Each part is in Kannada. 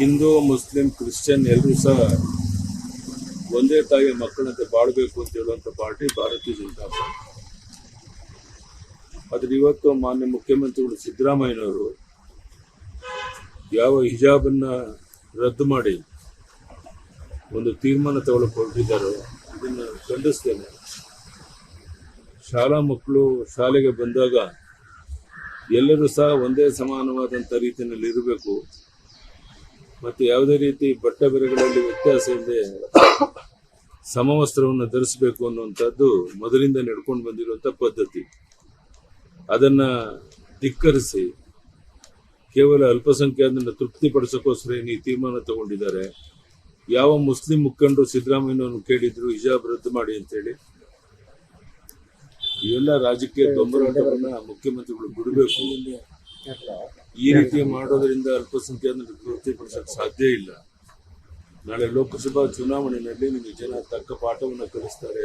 ಹಿಂದೂ, ಮುಸ್ಲಿಂ, ಕ್ರಿಶ್ಚಿಯನ್ ಎಲ್ಲರೂ ಸಹ ಒಂದೇ ತಾಯಿಯ ಮಕ್ಕಳಂತೆ ಬಾಳ್ಬೇಕು ಅಂತ ಹೇಳುವಂತ ಪಾರ್ಟಿ ಭಾರತೀಯ ಜನತಾ ಪಾರ್ಟಿ. ಆದ್ರೆ ಇವತ್ತು ಮಾನ್ಯ ಮುಖ್ಯಮಂತ್ರಿಗಳು ಸಿದ್ದರಾಮಯ್ಯನವರು ಯಾವ ಹಿಜಾಬನ್ನ ರದ್ದು ಮಾಡಿ ಒಂದು ತೀರ್ಮಾನ ತಗೊಳ್ಳಕ್ಕೆ ಹೊರಟಿದ್ದಾರೋ ಇದನ್ನು ಖಂಡಿಸ್ತೇನೆ. ಶಾಲಾ ಮಕ್ಕಳು ಶಾಲೆಗೆ ಬಂದಾಗ ಎಲ್ಲರೂ ಸಹ ಒಂದೇ ಸಮಾನವಾದಂಥ ರೀತಿಯಲ್ಲಿ ಇರಬೇಕು. ಮತ್ತು ಯಾವುದೇ ರೀತಿ ಬಟ್ಟೆ ಬೆರೆಗಳಲ್ಲಿ ವ್ಯತ್ಯಾಸ ಇಲ್ಲದೆ ಸಮವಸ್ತ್ರವನ್ನು ಧರಿಸಬೇಕು ಅನ್ನುವಂಥದ್ದು ಮೊದಲಿಂದ ನಡ್ಕೊಂಡು ಬಂದಿರುವಂಥ ಪದ್ಧತಿ. ಅದನ್ನ ಧಿಕ್ಕರಿಸಿ ಕೇವಲ ಅಲ್ಪಸಂಖ್ಯಾತನ ತೃಪ್ತಿಪಡಿಸೋಕ್ಕೋಸ್ಕರ ಏನು ಈ ತೀರ್ಮಾನ ತಗೊಂಡಿದ್ದಾರೆ. ಯಾವ ಮುಸ್ಲಿಂ ಮುಖಂಡರು ಸಿದ್ದರಾಮಯ್ಯನವರು ಕೇಳಿದ್ರು, ಹಿಜಾಬ್ ರದ್ದು ಮಾಡಿ ಅಂತೇಳಿ. ಇವೆಲ್ಲ ರಾಜಕೀಯ ದೊಂಬರಾಟವನ್ನ ಮುಖ್ಯಮಂತ್ರಿಗಳು ಬಿಡಬೇಕು. ಈ ರೀತಿ ಮಾಡೋದ್ರಿಂದ ಅಲ್ಪಸಂಖ್ಯಾತರು ತೃಪ್ತಿಪಡಿಸಕ್ಕೆ ಸಾಧ್ಯ ಇಲ್ಲ. ನಾಳೆ ಲೋಕಸಭಾ ಚುನಾವಣೆಯಲ್ಲಿ ನಿಮಗೆ ಜನ ತಕ್ಕ ಪಾಠವನ್ನು ಕಲಿಸ್ತಾರೆ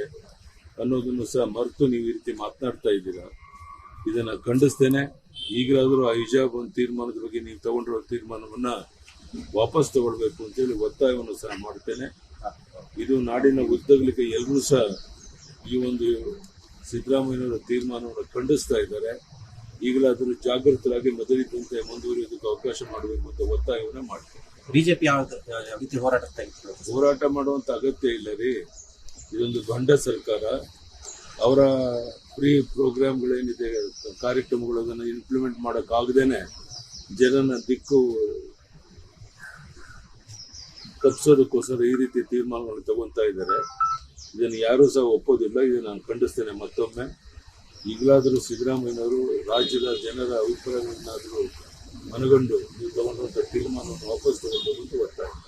ಅನ್ನೋದನ್ನು ಸಹ ಮರೆತು ನೀವು ಈ ರೀತಿ ಮಾತನಾಡ್ತಾ ಇದ್ದೀರಾ? ಇದನ್ನ ಖಂಡಿಸ್ತೇನೆ. ಈಗಲಾದರೂ ಆ ಹಿಜಾಬ್ ಒಂದು ತೀರ್ಮಾನದ ಬಗ್ಗೆ ನೀವು ತಗೊಂಡಿರೋ ತೀರ್ಮಾನವನ್ನ ವಾಪಸ್ ತಗೊಳ್ಬೇಕು ಅಂತೇಳಿ ಒತ್ತಾಯವನ್ನು ಸಹ ಮಾಡ್ತೇನೆ. ಇದು ನಾಡಿನ ಉದ್ದಗಲಿಕ್ಕೆ ಎಲ್ಲರೂ ಸಹ ಈ ಒಂದು ಸಿದ್ದರಾಮಯ್ಯನವರ ತೀರ್ಮಾನವನ್ನು ಖಂಡಿಸ್ತಾ ಇದ್ದಾರೆ. ಈಗಲಾದರೂ ಜಾಗೃತರಾಗಿ ಮೊದಲಿದ್ದಂತೆ ಮುಂದುವರಿಯೋದಕ್ಕೆ ಅವಕಾಶ ಮಾಡಬೇಕು ಅಂತ ಒತ್ತಾಯವನ್ನ ಮಾಡ್ತೀವಿ ಬಿಜೆಪಿ ಯಾವ ರೀತಿ ಹೋರಾಟ ಹೋರಾಟ ಮಾಡುವಂತ ಅಗತ್ಯ ಇಲ್ಲ ರೀ. ಇದೊಂದು ಗಂಡ ಸರ್ಕಾರ. ಅವರ ಫ್ರೀ ಪ್ರೋಗ್ರಾಮ್ಗಳೇನಿದೆ ಕಾರ್ಯಕ್ರಮಗಳು ಅದನ್ನು ಇಂಪ್ಲಿಮೆಂಟ್ ಮಾಡೋಕ್ಕಾಗದೇನೆ ಜನನ ದಿಕ್ಕು ತಪ್ಪಿಸೋದಕ್ಕೋಸ್ಕರ ಈ ರೀತಿ ತೀರ್ಮಾನಗಳನ್ನು ತಗೊಂತಾ ಇದ್ದಾರೆ. ಇದನ್ನು ಯಾರೂ ಸಹ ಒಪ್ಪೋದಿಲ್ಲ. ಇದನ್ನು ನಾನು ಖಂಡಿಸ್ತೇನೆ ಮತ್ತೊಮ್ಮೆ. ಈಗಲಾದರೂ ಸಿದ್ದರಾಮಯ್ಯನವರು ರಾಜ್ಯದ ಜನರ ಅಭಿಪ್ರಾಯಗಳನ್ನಾದರೂ ಮನಗಂಡು ನೀವು ತಗೊಂಡಂತ ತೀರ್ಮಾನವನ್ನು ವಾಪಸ್ ತಗೊಂಡು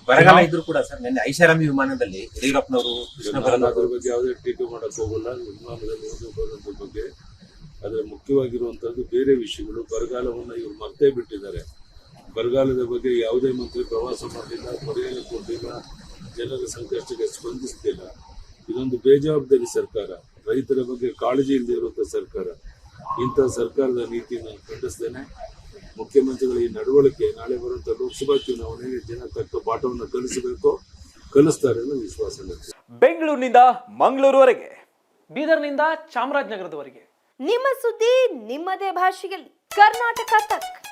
ಬರಗಾಲ ಇದ್ರು ಕೂಡ ಸರ್ ನಿನ್ನೆ ಐಷಾರಾಮಿ ವಿಮಾನದಲ್ಲಿ ಯಡಿಯೂರಪ್ಪನವರು ಅದ್ರ ಬಗ್ಗೆ ಯಾವುದೇ ಟೀಕೆ ಮಾಡಕ್ ಹೋಗಲ್ಲ. ವಿಮಾನದಲ್ಲಿ ಬರೋದ್ರ ಬಗ್ಗೆ ಆದರೆ ಮುಖ್ಯವಾಗಿರುವಂತದ್ದು ಬೇರೆ ವಿಷಯಗಳು. ಬರಗಾಲವನ್ನು ಇವರು ಮರ್ತೇ ಬಿಟ್ಟಿದ್ದಾರೆ. ಬರಗಾಲದ ಬಗ್ಗೆ ಯಾವುದೇ ಮಂತ್ರಿ ಪ್ರವಾಸ ಮಾಡಲಿಲ್ಲ ಪರಿಹಾರ ಕೊಡಲಿಲ್ಲ ಜನರ ಸಂಕಷ್ಟಕ್ಕೆ ಸ್ಪಂದಿಸ್ತಿಲ್ಲ ಇದೊಂದು ಬೇಜವಾಬ್ದಾರಿ ಸರ್ಕಾರ. ರೈತರ ಬಗ್ಗೆ ಕಾಳಜಿ ಇಲ್ಲದೆ ಇರುವಂಥ ಸರ್ಕಾರ ಇಂಥ ಸರ್ಕಾರದ ನೀತಿಯನ್ನು ನಾನು ಖಂಡಿಸ್ತೇನೆ. ಮುಖ್ಯಮಂತ್ರಿಗಳ ಈ ನಡವಳಿಕೆ ನಾಳೆ ಬರುವಂತಹ ಲೋಕಸಭಾ ಚುನಾವಣೆಗೆ ಜನ ತಕ್ಕ ಪಾಠವನ್ನು ಕಲಿಸಬೇಕು ಕಲಿಸ್ತಾರೆ ಅನ್ನೋ ವಿಶ್ವಾಸ ಬೆಂಗಳೂರಿನಿಂದ ಮಂಗಳೂರುವರೆಗೆ ಬೀದರ್ನಿಂದ ಚಾಮರಾಜನಗರದವರೆಗೆ. ನಿಮ್ಮ ಸುದ್ದಿ ನಿಮ್ಮದೇ ಭಾಷೆಯಲ್ಲಿ. ಕರ್ನಾಟಕ ತಕ್.